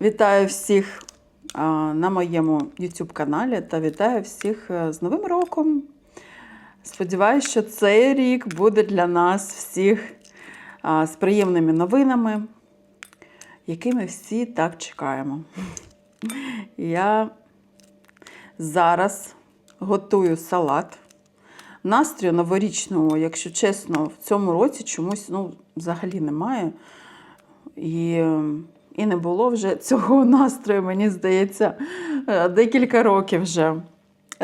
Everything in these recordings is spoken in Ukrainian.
Вітаю всіх на моєму YouTube каналі та вітаю всіх е, з Новим роком. Сподіваюсь, що цей рік буде для нас всіх з приємними новинами, які ми всі так чекаємо. Я зараз готую салат. Настрою новорічного, якщо чесно, в цьому році чомусь ну, взагалі немає. І, і не було вже цього настрою, мені здається, е, декілька років вже.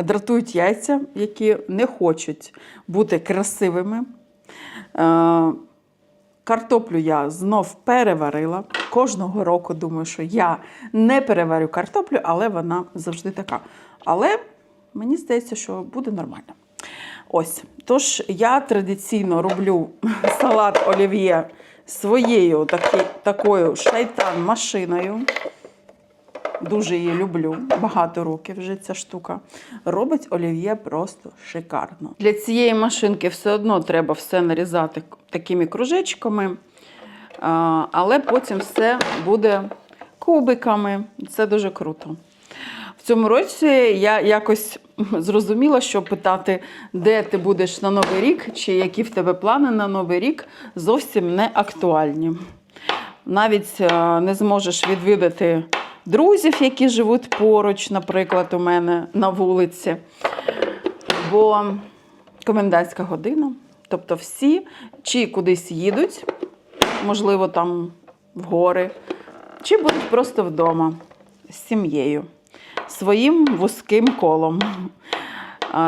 Дратують яйця, які не хочуть бути красивими. Е, Картоплю я знов переварила. Кожного року думаю, що я не переварю картоплю, але вона завжди така. Але мені здається, що буде нормально. Ось, тож я традиційно роблю салат олів'є своєю такі, такою шайтан-машиною. Дуже її люблю, багато років вже ця штука. Робить олів'є просто шикарно. Для цієї машинки все одно треба все нарізати такими кружечками, але потім все буде кубиками. Це дуже круто. В цьому році я якось зрозуміла, що питати, де ти будеш на Новий рік, чи які в тебе плани на Новий рік, зовсім не актуальні. Навіть е, не зможеш відвідати друзів, які живуть поруч, наприклад, у мене на вулиці. Бо комендантська година. Тобто всі чи кудись їдуть, можливо, там в гори, чи будуть просто вдома з сім'єю, своїм вузьким колом.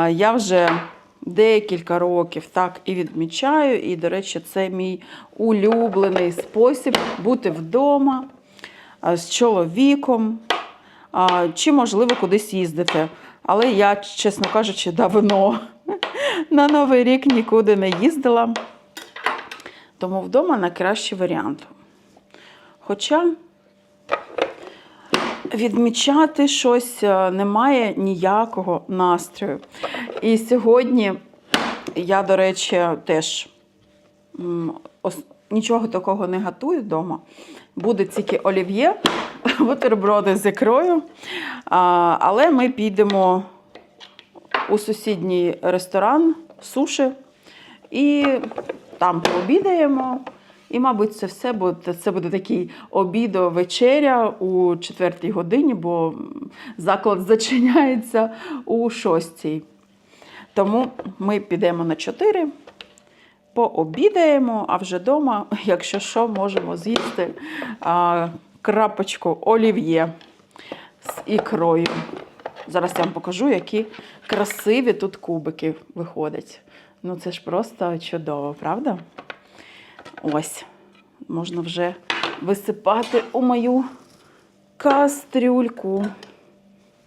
Я вже декілька років так і відмічаю, і, до речі, це мій улюблений спосіб бути вдома з чоловіком, чи, можливо, кудись їздити. Але я, чесно кажучи, давно на Новий рік нікуди не їздила. Тому вдома найкращий варіант. Хоча відмічати щось е, немає ніякого настрою. І сьогодні я, до речі, теж нічого такого не готую вдома. Буде тільки олів'є, бутерброди з ікрою. Але ми підемо у сусідній ресторан суші і там пообідаємо. І, мабуть, це все буде, це буде такий обідо-вечеря у четвертій годині, бо заклад зачиняється у шостій. Тому ми підемо на 4, пообідаємо, а вже вдома, якщо що, можемо з'їсти а, крапочку олів'є з ікрою. Зараз я вам покажу, які красиві тут кубики виходять. Ну це ж просто чудово, правда? Ось, можна вже висипати у мою кастрюльку.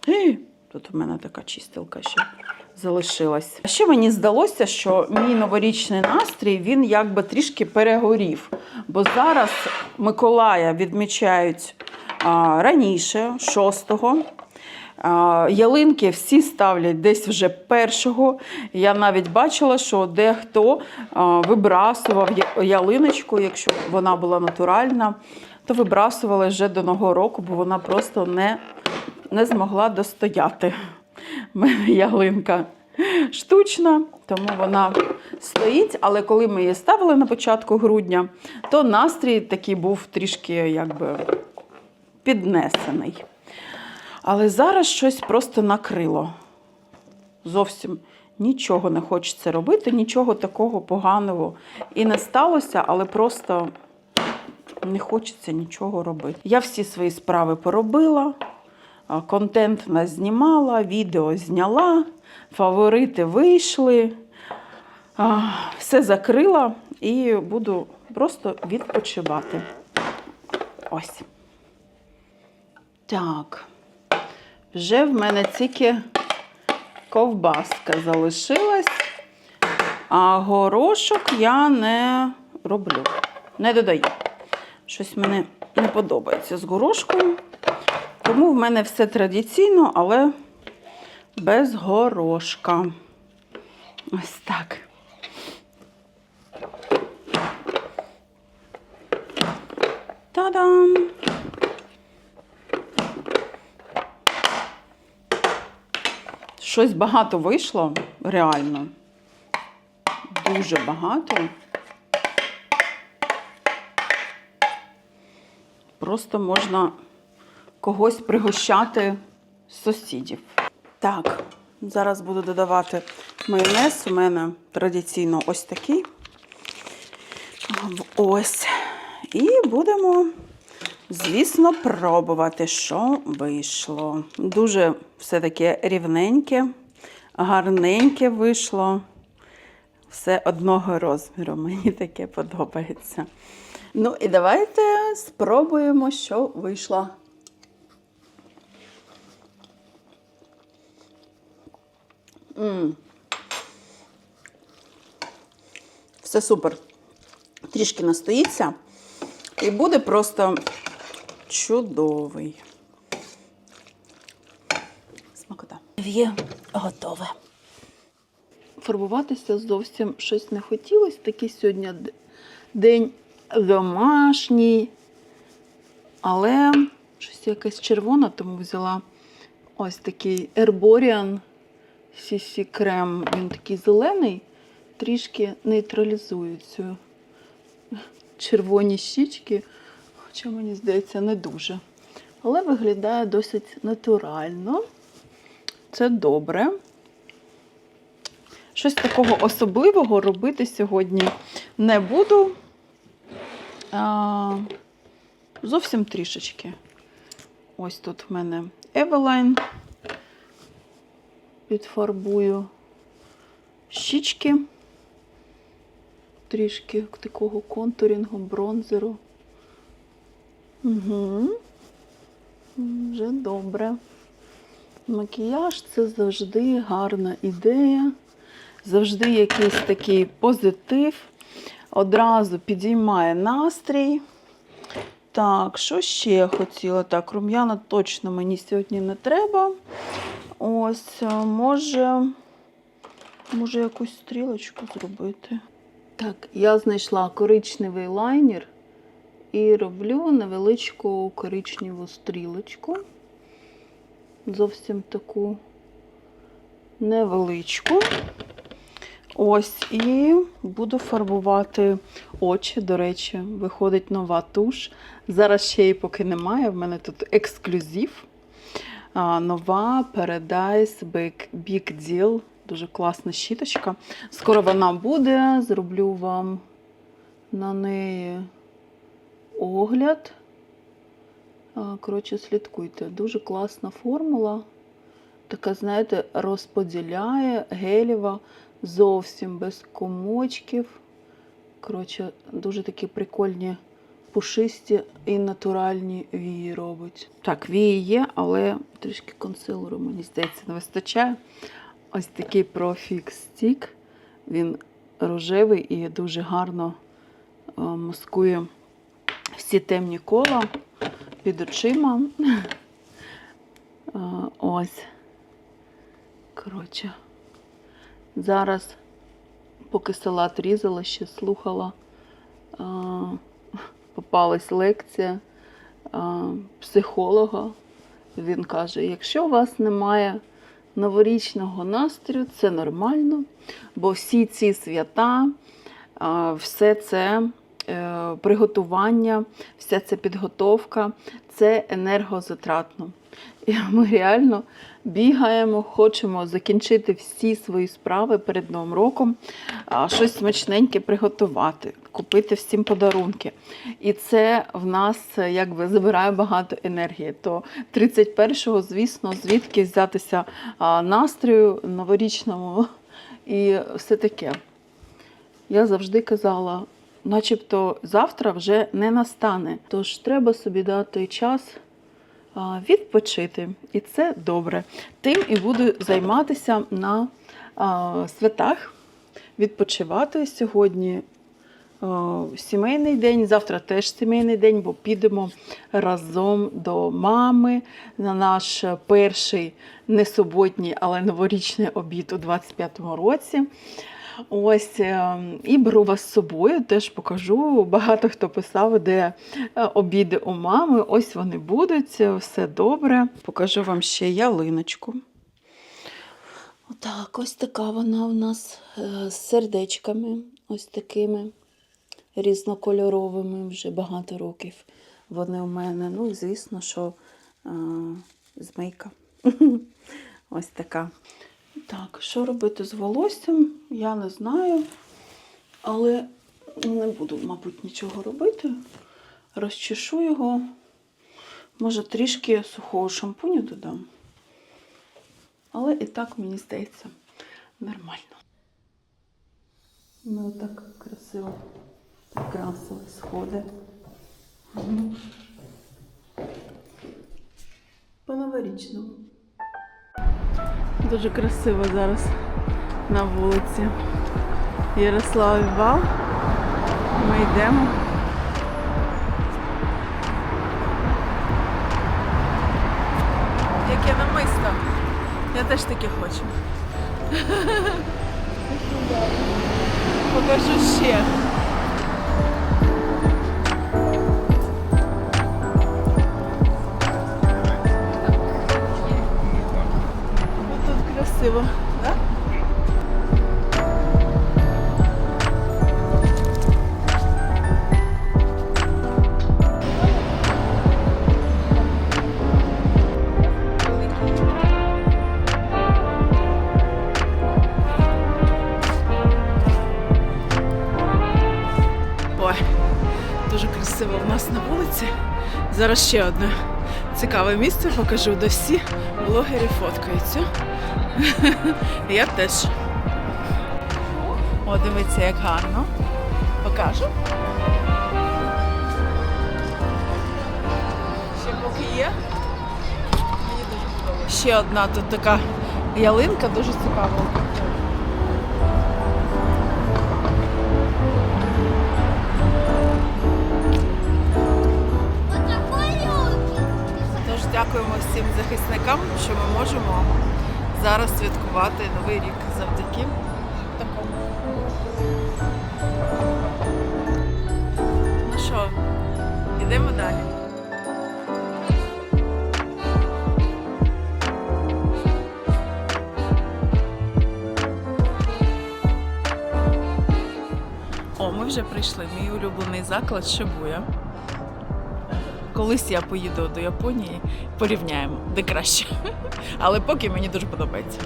Гі, Тут у мене така чистилка ще залишилась. А ще мені здалося, що мій новорічний настрій він якби трішки перегорів. Бо зараз Миколая відмічають а, раніше, 6-го. Ялинки всі ставлять десь вже першого. Я навіть бачила, що дехто вибрасував ялиночку, якщо вона була натуральна, то вибрасували вже до Нового року, бо вона просто не, не змогла достояти. У мене ялинка штучна, тому вона стоїть. Але коли ми її ставили на початку грудня, то настрій такий був трішки якби піднесений. Але зараз щось просто накрило. Зовсім нічого не хочеться робити, нічого такого поганого і не сталося, але просто не хочеться нічого робити. Я всі свої справи поробила, контент назнімала, відео зняла, фаворити вийшли, все закрила і буду просто відпочивати. Ось. Так. Вже в мене тільки ковбаска залишилась, а горошок я не роблю, не додаю. Щось мені не подобається з горошком. Тому в мене все традиційно, але без горошка. Ось так. Та-дам! Щось багато вийшло, реально. Дуже багато. Просто можна когось пригощати з сусідів. Так, зараз буду додавати майонез. У мене традиційно ось такий. Ось. І будемо, звісно, пробувати, що вийшло. Дуже все таке рівненьке, гарненьке вийшло. Все одного розміру. Мені таке подобається. Ну і давайте спробуємо, що вийшло. М. Все супер. Трішки настоїться. І буде просто чудовий. Смакота. Є готове. Фарбуватися зовсім щось не хотілося. Такий сьогодні день домашній. Але щось якесь червоне, тому взяла ось такий Herborian CC крем. Він такий зелений, трішки нейтралізує цю червоні щічки, хоча мені здається, не дуже. Але виглядає досить натурально. Це добре. Щось такого особливого робити сьогодні не буду. А, зовсім трішечки. Ось тут в мене Евелайн. Підфарбую щічки. Трішки такого контурінгу, бронзеру. Угу. Вже добре. Макіяж це завжди гарна ідея, завжди якийсь такий позитив. Одразу підіймає настрій. Так, що ще я хотіла? Так, рум'яна точно мені сьогодні не треба. Ось, може, може якусь стрілочку зробити. Так, я знайшла коричневий лайнер і роблю невеличку коричневу стрілочку. Зовсім таку невеличку. Ось, і буду фарбувати очі. До речі, виходить нова туш. Зараз ще її поки немає. В мене тут ексклюзив. А, нова Paradise Big, Big Deal. Дуже класна щіточка. Скоро вона буде. Зроблю вам на неї огляд. Коротше, слідкуйте. Дуже класна формула. Така, знаєте, розподіляє гелєва зовсім без комочків. Коротше, дуже такі прикольні пушисті і натуральні вії робить. Так, вії є, але трішки консилеру, мені здається, не вистачає. Ось такий Profix Stick. Він рожевий і дуже гарно е, маскує всі темні кола під очима. Ось. Коротше. Зараз, поки салат різала, ще слухала, попалась лекція психолога. Він каже: якщо у вас немає новорічного настрою, це нормально, бо всі ці свята, все це приготування, вся ця підготовка це енергозатратно. І ми реально бігаємо, хочемо закінчити всі свої справи перед Новим роком, щось смачненьке приготувати, купити всім подарунки. І це в нас е, якби забирає багато енергії. То 31-го, звісно, звідки взятися настрою новорічному і все таке. Я завжди казала, начебто завтра вже не настане. Тож треба собі дати час відпочити. І це добре. Тим і буду займатися на святах, відпочивати сьогодні. Сімейний день, завтра теж сімейний день, бо підемо разом до мами на наш перший не суботній, але новорічний обід у 25-му році. Ось е, і беру вас з собою, теж покажу. Багато хто писав, де е, обіди у мами. Ось вони будуть, все добре. Покажу вам ще ялиночку. Отак, ось така вона у нас е, з сердечками, ось такими різнокольоровими вже багато років. Вони у мене. Ну звісно, що е, змийка. ось така. Так, що робити з волоссям, я не знаю. Але не буду, мабуть, нічого робити. Розчешу його. Може, трішки сухого шампуню додам. Але і так, мені здається, нормально. Ми отак красиво прикрасили сходи. Мгм. По-новорічному. Дуже красиво зараз на вулиці. Ярославів Вал. Ми йдемо. Яке намисто. Я теж таке хочу. Покажу ще. Зараз ще одне цікаве місце покажу, де всі блогери фоткаються. Я теж. О, дивіться, як гарно. Покажу. Ще поки є. Мені дуже подобається. Ще одна тут така ялинка, дуже цікава. Дякуємо всім захисникам, що ми можемо зараз святкувати новий рік завдяки такому. Ну що, йдемо далі. О, ми вже прийшли. Мій улюблений заклад Шибуя. Колись я поїду до Японії, порівняємо, де краще. Але поки мені дуже подобається.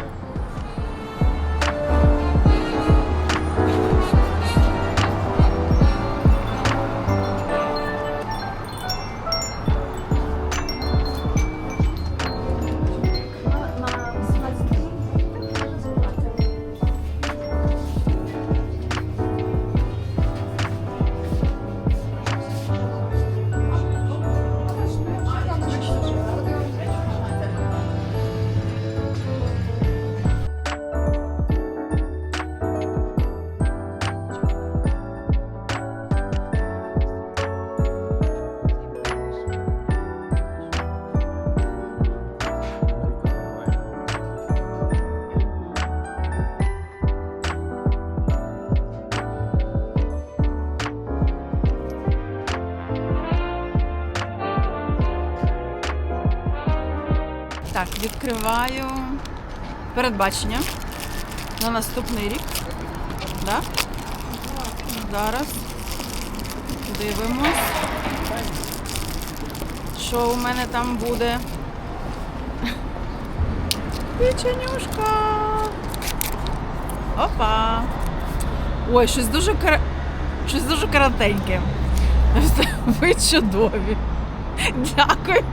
Відкриваю передбачення на наступний рік. Да? Зараз дивимось, що у мене там буде. Печенюшка. Опа. Ой, щось дуже кара... щось дуже коротеньке. Ви чудові. Дякую.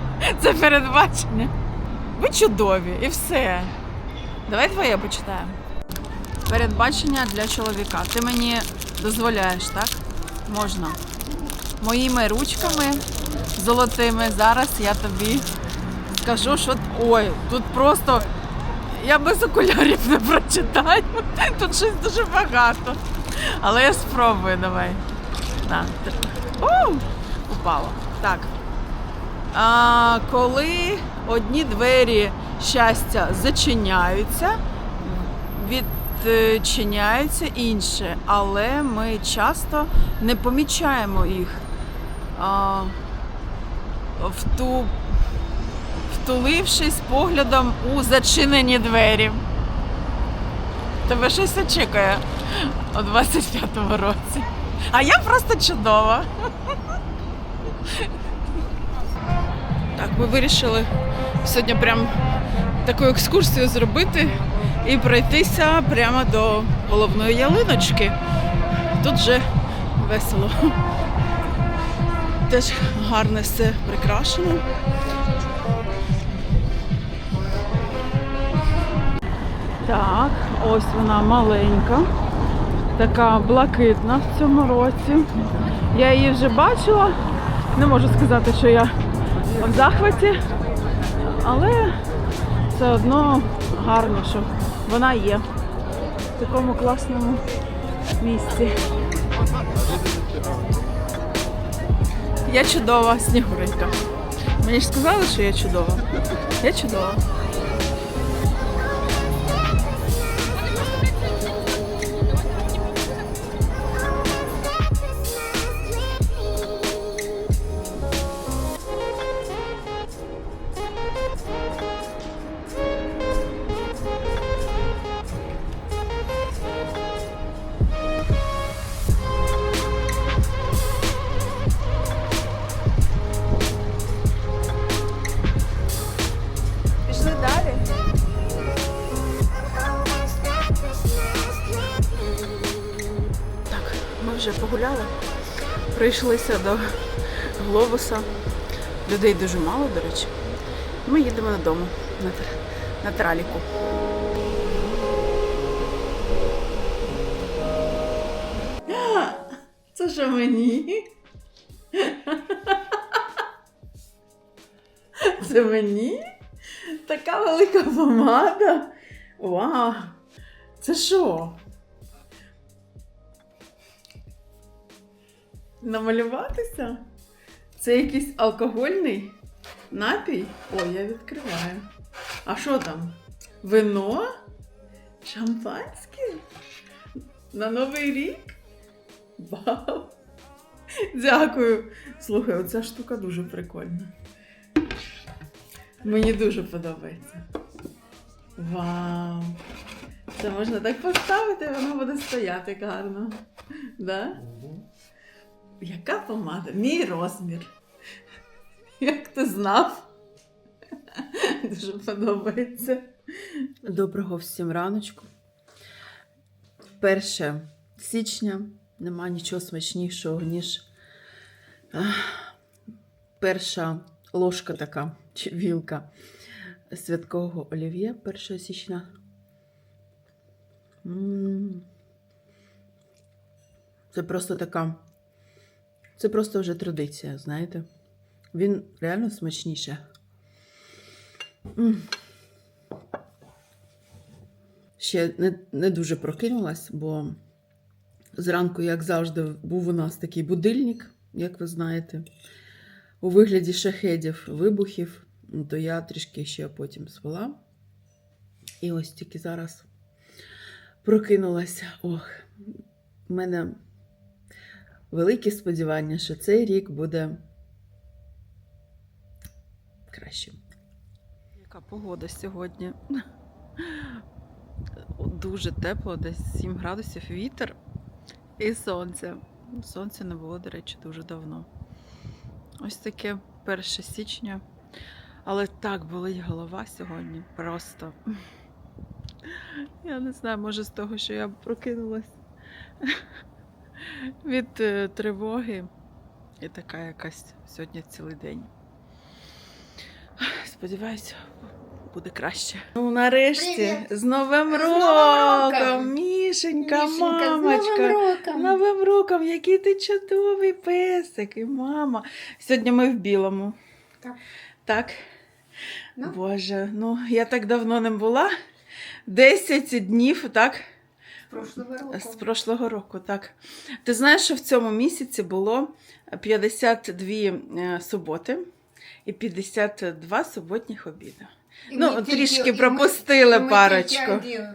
Це передбачення. Ви чудові і все. Давай твоє почитаємо. Передбачення для чоловіка. Ти мені дозволяєш, так? Можна. Моїми ручками золотими зараз я тобі скажу, що ой, тут просто я без окулярів не прочитаю. Тут щось дуже багато. Але я спробую, давай. На. Упало. Так. Коли одні двері щастя зачиняються, відчиняються інші, але ми часто не помічаємо їх. Вту, втулившись поглядом у зачинені двері. Тебе щось очікує у 25-му році. А я просто чудова. Так, ми вирішили сьогодні прям таку екскурсію зробити і пройтися прямо до головної ялиночки. Тут вже весело. Теж гарне все прикрашено. Так, ось вона маленька, така блакитна в цьому році. Я її вже бачила. Не можу сказати, що я в захваті, але все одно гарно, що вона є в такому класному місці. Я чудова снігуренька. Мені ж сказали, що я чудова. Я чудова. Прийшлися до глобуса. Людей дуже мало, до речі. Ми їдемо додому на, тр- на траліку. Це що мені? Це мені? Така велика помада. Вау! Це що? Намалюватися? Це якийсь алкогольний напій? Ой, я відкриваю. А що там? Вино? Шампанське? На Новий рік? Вау! Дякую. Слухай, оця штука дуже прикольна. Мені дуже подобається. Вау! Це можна так поставити, воно буде стояти гарно. Да? Яка помада? Мій розмір. Як ти знав? Дуже подобається. Доброго всім раночку. Перше січня нема нічого смачнішого, ніж перша ложка така чи вілка святкового олів'є 1 січня. Це просто така. Це просто вже традиція, знаєте. Він реально смачніше. Ще не, не дуже прокинулась, бо зранку, як завжди, був у нас такий будильник, як ви знаєте, у вигляді шахедів, вибухів, то я трішки ще потім спала. І ось тільки зараз прокинулася. Ох, в мене великі сподівання, що цей рік буде кращим. Яка погода сьогодні? Дуже тепло, десь 7 градусів вітер і сонце. Сонця не було, до речі, дуже давно. Ось таке 1 січня. Але так болить голова сьогодні. Просто. Я не знаю, може з того, що я прокинулась від е, тривоги. І така якась сьогодні цілий день. Сподіваюся, буде краще. Ну, нарешті, Привіт. з Новим З роком! Мішенька, Мішенька, з! Новим роком! Новим роком, який ти чудовий песик і мама. Сьогодні ми в білому. Так. Так? Ну. Боже, ну я так давно не була. 10 днів, так? Прошлого року. З прошлого року, так. Ти знаєш, що в цьому місяці було 52 е, суботи і 52 суботніх обіди. І ну, ми трішки тільки- і ми- пропустили і ми тільки.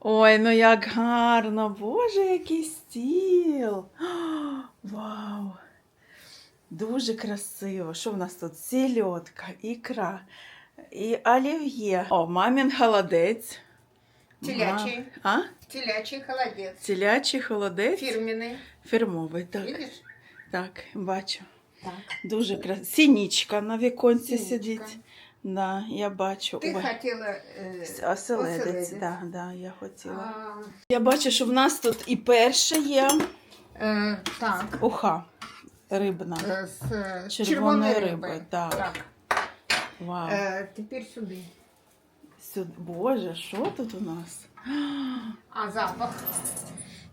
Ой, ну як гарно, Боже, який стіл. Вау! Дуже красиво. Що в нас тут? Сільотка, ікра і олів'є. О, мамін холодець. Телячий. А? Телячий холодец. Телячий холодець. Фирменный. Фірмовий, так. Видишь? Так, бачу. Так. Дуже красиво. Сінічка на віконці Синичка. сидить. Да, я бачу. Ты Ой, хотела... э, Оселедець, оселедець. да, да, я хотіла. а, Я бачу, що в нас тут і перше є э, так. уха рибна. э, с э, Червоной червоной рыбой, рыбой. так. Так. Вау. Э, теперь сюда. Сюди. Боже, що тут у нас? А запах?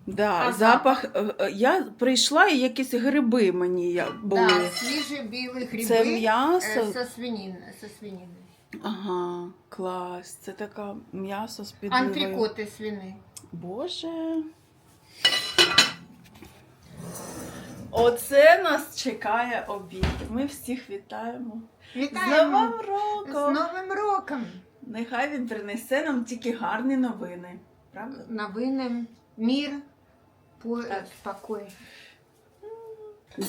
Да, А запах. е, е, Я прийшла і якісь гриби мені я- були. Да, свежие белые грибы. Це э, м'ясо. со свинины. Со свининой. Ага, клас. Це таке м'ясо з підливою. Антрикоты свиные. Боже. Оце нас чекає обід. Ми всіх вітаємо. З Вітаємо! Новим З роком! Новим роком! Нехай він принесе нам тільки гарні новини. Правда? Новинам мир, по... Так. спокой.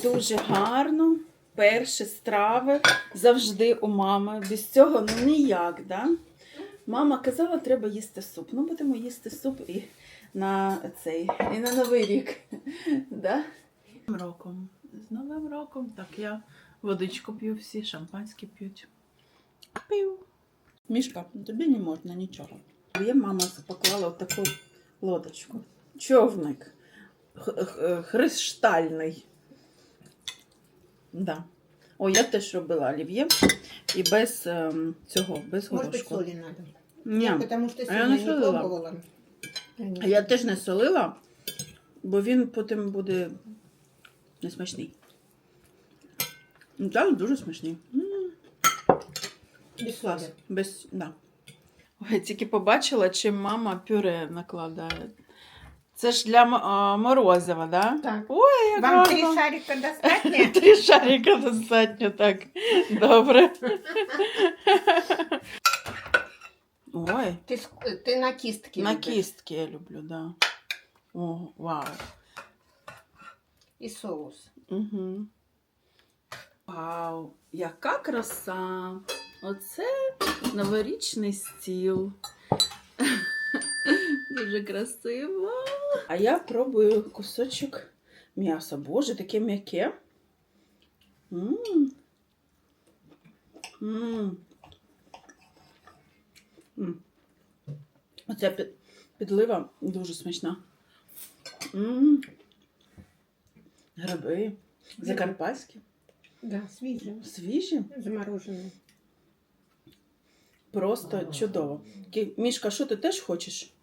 Дуже гарно. Перші страви завжди у мами. Без цього ну ніяк, да? Мама казала, треба їсти суп. Ну, будемо їсти суп і на цей, і на Новий рік. Да? З Новим роком. З Новим роком. Так, я водичку п'ю, всі шампанське п'ють. Пів. Мішка, тобі не можна нічого. Є мама поклала таку лодочку. Човник. Х- х- Да. О, я теж робила олів'є і без ем, цього, без Может быть, горошку. соли надо. Ні. Потому что А я не сегодня не солила. пробовала. Я теж не солила, бо він потім буде несмачний. Ну, Так, дуже смачний. М, Без Клас. Без, да. Ой, тільки побачила, чим мама пюре накладає. Це ж для а, морозива, да? Так. Ой, як Вам три гарно. шарика достатньо? Три шарика достатньо, так. Добре. Ой, Ты, ск- ты на кистке на любишь. кістки я люблю, да. О, вау. И соус. Угу. Вау, яка краса! Оце новорічний стіл. Дуже красиво. А я пробую кусочок м'яса. Боже, таке м'яке. М. М. М. Оця під- підлива дуже смачна. М. Гриби. Закарпатські. Да, свежие. Свіжі. Замороженные. Просто чудово. Мішка, що ти теж хочеш?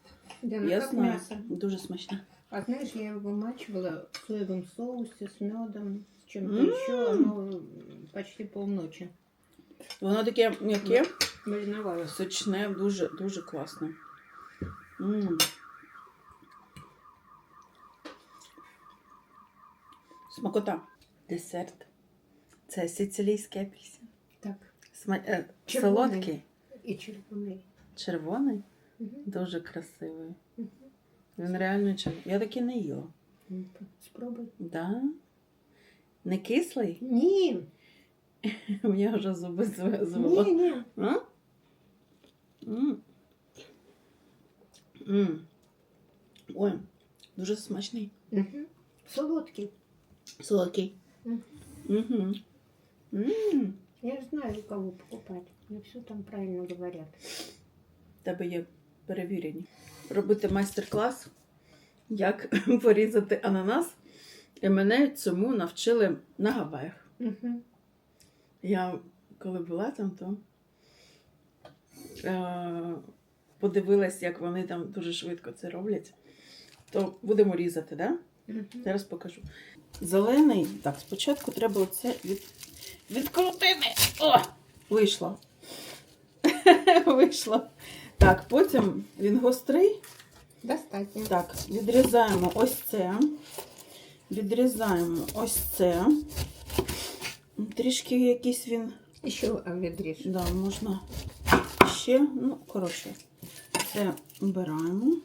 Да, ну Я знаю. мясо. Дуже смачно. А знаешь, я его вымачивала в соевом соусе с медом, с чем-то М. еще. Оно почти полночи Воно таке м'яке, мариновалось. сочне, дуже, дуже класно. М. Смакота. Десерт. Це сицилійський апельсин. Так. Сма... е, Червоний. солодкий, И червоный. червоний, Мгм. дуже красивий. Мгм. Він реально червоний. Я таки не їла. Ну, Спробуй. Да? Не кислий? Не, У мене вже зуби звело. не. А? М. М. Ой, дуже смачний. Мгм. Солодкий. Солодкий. Мгм. Угу. М. Я же знаю, кого покупать. Мне все там правильно говорят. В Тебе є перевірені. Робити майстер-клас, як порізати ананас. І мене цьому навчили на Гаваях. Мгм. Я коли була там, то е, подивилась, як вони там дуже швидко це роблять. То будемо різати, да? Мгм. Зараз покажу. Зелений. Так, спочатку треба оце від... відкрутити. О! Вийшло. Вийшло. Так, потім він гострий. Достатньо. Так, відрізаємо ось це. Відрізаємо ось це. Трішки якийсь він. Еще обедришь. Да, можна ще. Ну, коротше, це обираємо.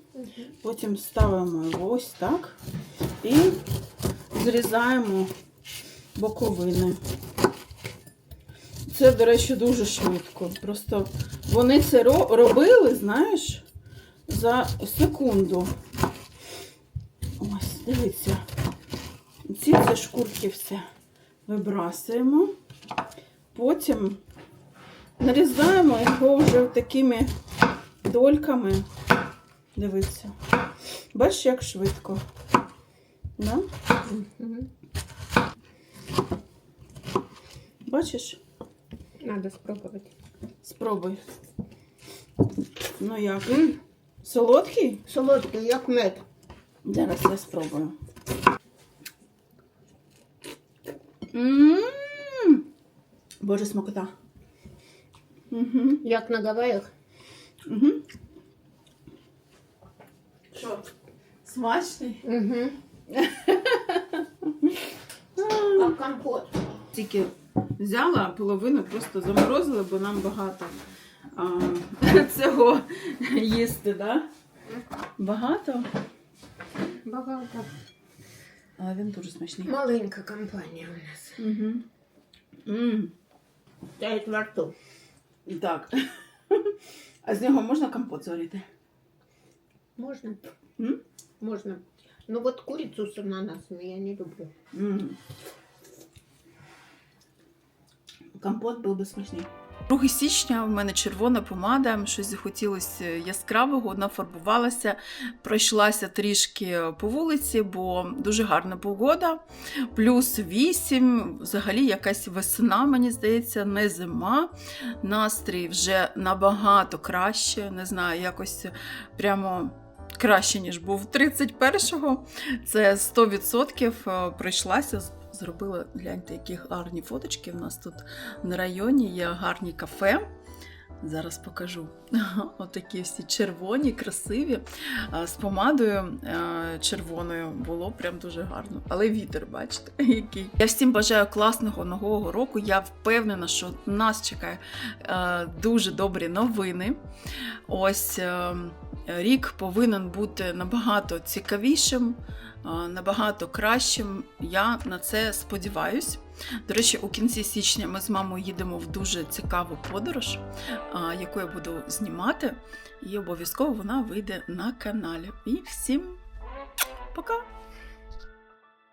Потім ставимо його ось так і зрізаємо боковини. Це, до речі, дуже швидко. Просто вони це робили, знаєш, за секунду. Ось, дивіться. Ці це шкурки все вибрасуємо. Потім нарізаємо його вже такими дольками. Дивіться. Бачиш, як швидко. Да? Бачиш? Надо спробувати. Спробуй. Ну як? М, Солодкий? Солодкий, як мед. Зараз я спробую. М! Боже, смакота. Угу. Як на Гаваях. Угу. Що? Смачний? Угу. А компот. Тільки взяла, а половину просто заморозила, бо нам багато а, цього їсти, да? Багато? Багато. Але він дуже смачний. Маленька компанія у нас. Угу. М. Стоять во рту. Так. А з нього можна компот зварити? Можна? М? Можна. Ну вот курицу с ананасами я не люблю. М. Компот був би смачний. 2 січня в мене червона помада, щось захотілося яскравого, нафарбувалася, пройшлася трішки по вулиці, бо дуже гарна погода. Плюс 8, взагалі якась весна, мені здається, не зима. Настрій вже набагато краще. Не знаю, якось прямо краще, ніж був 31-го. Це 100% пройшлася. Зробила, гляньте, які гарні фоточки. У нас тут на районі є гарні кафе. Зараз покажу. Отакі всі червоні, красиві. З помадою е, червоною було прям дуже гарно. Але вітер, бачите, який. Я всім бажаю класного нового року. Я впевнена, що нас чекає е, дуже добрі новини. Ось е, рік повинен бути набагато цікавішим, набагато кращим. Я на це сподіваюсь. До речі, у кінці січня ми з мамою їдемо в дуже цікаву подорож, яку я буду знімати, і обов'язково вона вийде на каналі. І всім пока!